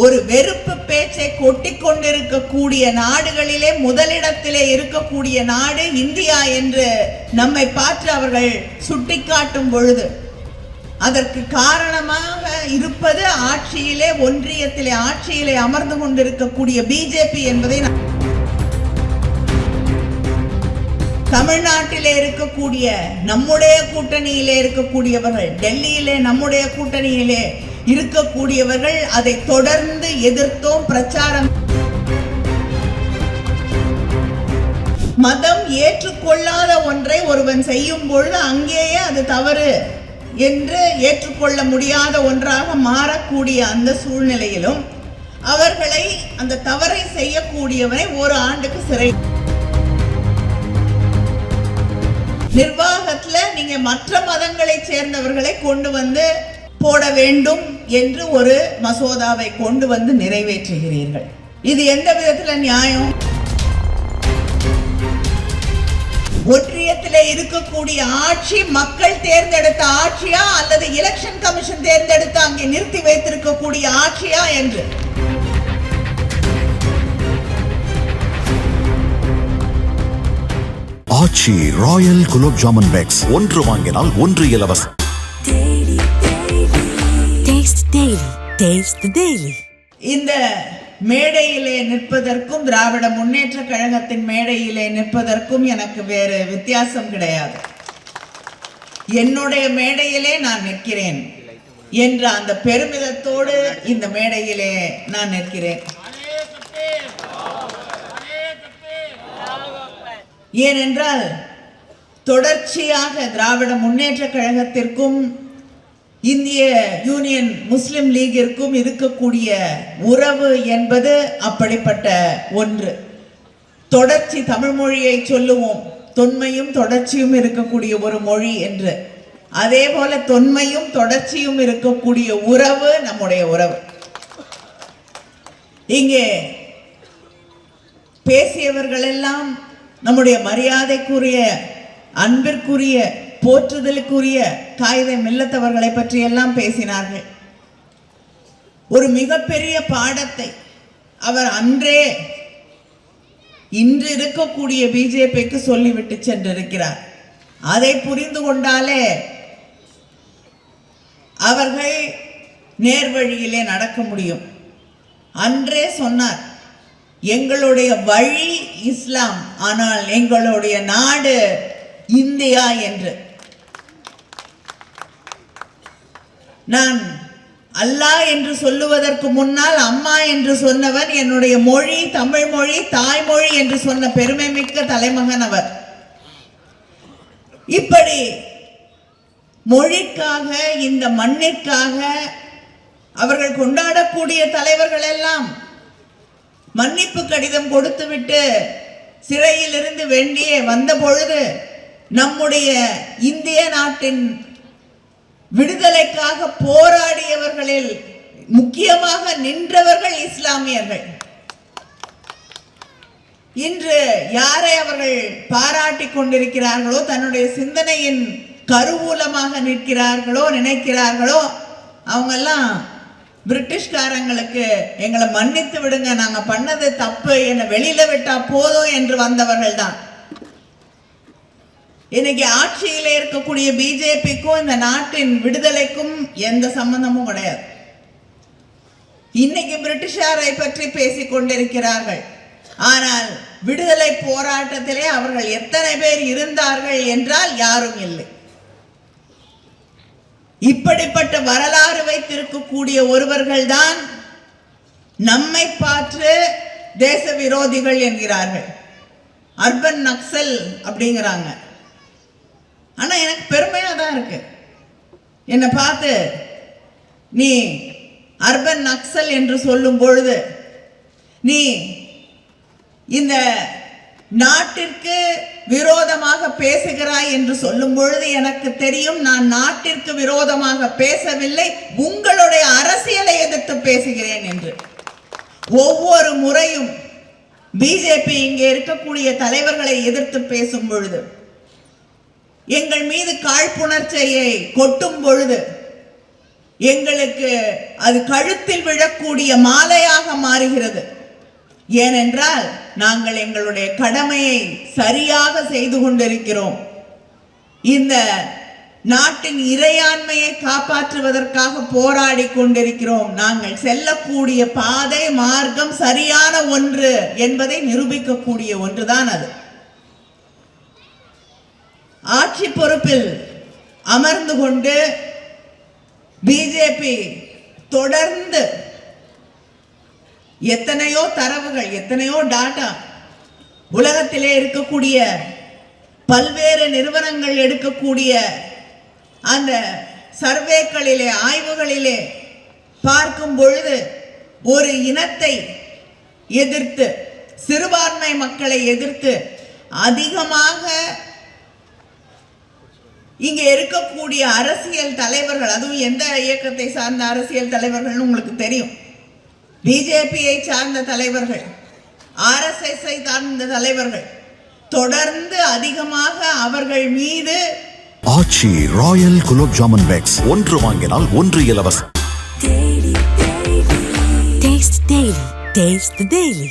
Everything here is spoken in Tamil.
ஒரு வெறுப்பு பேச்சை கொட்டி கொண்டிருக்கக்கூடிய நாடுகளிலே முதலிடத்திலே இருக்கக்கூடிய நாடு இந்தியா என்று நம்மை பார்த்து அவர்கள் சுட்டிக்காட்டும் பொழுது அதற்கு காரணமாக இருப்பது ஆட்சியிலே ஒன்றியத்திலே ஆட்சியிலே அமர்ந்து கொண்டிருக்கக்கூடிய பிஜேபி என்பதை தமிழ்நாட்டிலே இருக்கக்கூடிய நம்முடைய கூட்டணியிலே இருக்கக்கூடியவர்கள் டெல்லியிலே நம்முடைய கூட்டணியிலே இருக்கக்கூடியவர்கள் அதை தொடர்ந்து எதிர்த்தோம் பிரச்சாரம் மதம் ஏற்றுக்கொள்ளாத ஒன்றை ஒருவன் செய்யும் பொழுது அங்கேயே அது தவறு என்று ஏற்றுக்கொள்ள முடியாத ஒன்றாக மாறக்கூடிய அந்த சூழ்நிலையிலும் அவர்களை அந்த தவறை செய்யக்கூடியவனை ஒரு ஆண்டுக்கு சிறை நிர்வாகத்துல நீங்க மற்ற மதங்களை சேர்ந்தவர்களை கொண்டு வந்து போட வேண்டும் என்று ஒரு மசோதாவை கொண்டு வந்து நிறைவேற்றுகிறீர்கள். இது எந்த விதத்துல நியாயம்? ஒன்றியத்தில் இருக்கக்கூடிய ஆட்சி மக்கள் தேர்ந்தெடுத்த ஆட்சியா அல்லது எலெக்ஷன் கமிஷன் தேர்ந்தெடுத்து அங்கே நிறுத்தி வைத்திருக்கக்கூடிய ஆட்சியா என்று? Aachi royal gulab jamun packs. ஒன்று வாங்கினால் ஒன்று இலவசம். டேஸ்ட் டெய்லி டேஸ்ட் டெய்லி இந்த மேடையிலே நிற்பதற்கும் திராவிட முன்னேற்ற கழகத்தின் மேடையிலே நிற்பதற்கும் எனக்கு வேறு வித்தியாசம் கிடையாது. என்னுடைய மேடையிலே நான் நிற்கிறேன் என்ற அந்த பெருமிதத்தோடு இந்த மேடையிலே நான் நிற்கிறேன். ஏனென்றால் தொடர்ச்சியாக திராவிட முன்னேற்ற கழகத்திற்கும் இந்திய யூனியன் முஸ்லிம் லீகிற்கும் இருக்கக்கூடிய உறவு என்பது அப்படிப்பட்ட ஒன்று. தொடர்ச்சி தமிழ் மொழியை சொல்லுவோம். தொன்மையும் தொடர்ச்சியும் இருக்கக்கூடிய ஒரு மொழி என்று. அதே போல தொன்மையும் தொடர்ச்சியும் இருக்கக்கூடிய உறவு நம்முடைய உறவு. இங்கே பேசியவர்கள் எல்லாம் நம்முடைய மரியாதைக்குரிய அன்பிற்குரிய போற்றுதலுக்குரிய காயிதை மில்லத்தவர்களை பற்றியெல்லாம் பேசினார்கள். ஒரு மிகப்பெரிய பாடத்தை அவர் அன்றே இன்று இருக்கக்கூடிய பிஜேபிக்கு சொல்லிவிட்டு சென்றிருக்கிறார். அதை புரிந்து கொண்டாலே அவர்கள் நேர்வழியிலே நடக்க முடியும். அன்றே சொன்னார் எங்களுடைய வழி இஸ்லாம் ஆனால் எங்களுடைய நாடு இந்தியா என்று. நான் அல்லாஹ் என்று சொல்லுவதற்கு முன்னால் அம்மா என்று சொன்னவன் என்னுடைய மொழி தமிழ் மொழி தாய்மொழி என்று சொன்ன பெருமை மிக்க தலைமகன் அவர். இப்படி மொழிக்காக இந்த மண்ணிற்காக அவர்கள் கொண்டாடக்கூடிய தலைவர்கள் எல்லாம் மன்னிப்பு கடிதம் கொடுத்துவிட்டு சிறையிலிருந்து வேண்டியே வந்த பொழுது நம்முடைய இந்திய நாட்டின் விடுதலைக்காக போராடியவர்களில் முக்கியமாக நின்றவர்கள் இஸ்லாமியர்கள். இன்று யாரை அவர்கள் பாராட்டி கொண்டிருக்கிறார்களோ தன்னுடைய சிந்தனையின் கருவூலமாக நிற்கிறார்களோ நினைக்கிறார்களோ அவங்கெல்லாம் பிரிட்டிஷ்காரங்களுக்கு எங்களை மன்னித்து விடுங்க நாங்க பண்ணது தப்பு என்னை வெளியில விட்டா போதும் என்று வந்தவர்கள் தான் இன்னைக்கு ஆட்சியில இருக்கக்கூடிய பிஜேபிக்கும் இந்த நாட்டின் விடுதலைக்கும் எந்த சம்பந்தமும் கிடையாது. இன்னைக்கு பிரிட்டிஷாரை பற்றி பேசிக் கொண்டிருக்கிறார்கள். ஆனால் விடுதலை போராட்டத்திலே அவர்கள் எத்தனை பேர் இருந்தார்கள் என்றால் யாரும் இல்லை. இப்படிப்பட்ட வரலாறு வைத்திருக்கக்கூடிய ஒருவர்கள் தான் நம்மை பார்த்து தேச விரோதிகள் என்கிறார்கள். அர்பன் நக்சல் அப்படிங்கிறாங்க. ஆனால் எனக்கு பெருமையாக தான் இருக்கு. என்னை பார்த்து நீ அர்பன் நக்சல் என்று சொல்லும் பொழுது நீ இந்த நாட்டிற்கு விரோதமாக பேசுகிறாய் என்று சொல்லும் பொழுது எனக்கு தெரியும் நான் நாட்டிற்கு விரோதமாக பேசவில்லை உங்களுடைய அரசியலை எதிர்த்து பேசுகிறேன் என்று. ஒவ்வொரு முறையும் பிஜேபி இங்கே இருக்கக்கூடிய தலைவர்களை எதிர்த்து பேசும் பொழுது எங்கள் மீது காழ்ப்புணர்ச்சியை கொட்டும் பொழுது எங்களுக்கு அது கழுத்தில் விழக்கூடிய மாலையாக மாறுகிறது. ஏனென்றால் நாங்கள் எங்களுடைய கடமையை சரியாக செய்து கொண்டிருக்கிறோம். இந்த நாட்டின் இறையாண்மையை காப்பாற்றுவதற்காக போராடி கொண்டிருக்கிறோம். நாங்கள் செல்லக்கூடிய பாதை மார்க்கம் சரியான ஒன்று என்பதை நிரூபிக்கக்கூடிய ஒன்றுதான் அது. ஆட்சி பொறுப்பில் அமர்ந்து கொண்டு பிஜேபி தொடர்ந்து எத்தனையோ தரவுகள் எத்தனையோ டாட்டா உலகத்திலே இருக்கக்கூடிய பல்வேறு நிறுவனங்கள் எடுக்கக்கூடிய அந்த சர்வேக்களிலே ஆய்வுகளிலே பார்க்கும் பொழுது ஒரு இனத்தை எதிர்த்து சிறுபான்மை மக்களை எதிர்த்து அதிகமாக இங்கே இருக்கக்கூடிய அரசியல் தலைவர்கள் அதுவும் எந்த இயக்கத்தை சார்ந்த அரசியல் தலைவர்கள்னு உங்களுக்கு தெரியும். பிஜேபியை சார்ந்த தலைவர்கள் ஆர்எஸ்எஸ்ஐ சார்ந்த தலைவர்கள் தொடர்ந்து அதிகமாக அவர்கள் மீது ஆச்சி ராயல் குலோப் ஜாமுன் பேக்ஸ் ஒன்று வாங்கினால் ஒன்று இலவசம். Daily,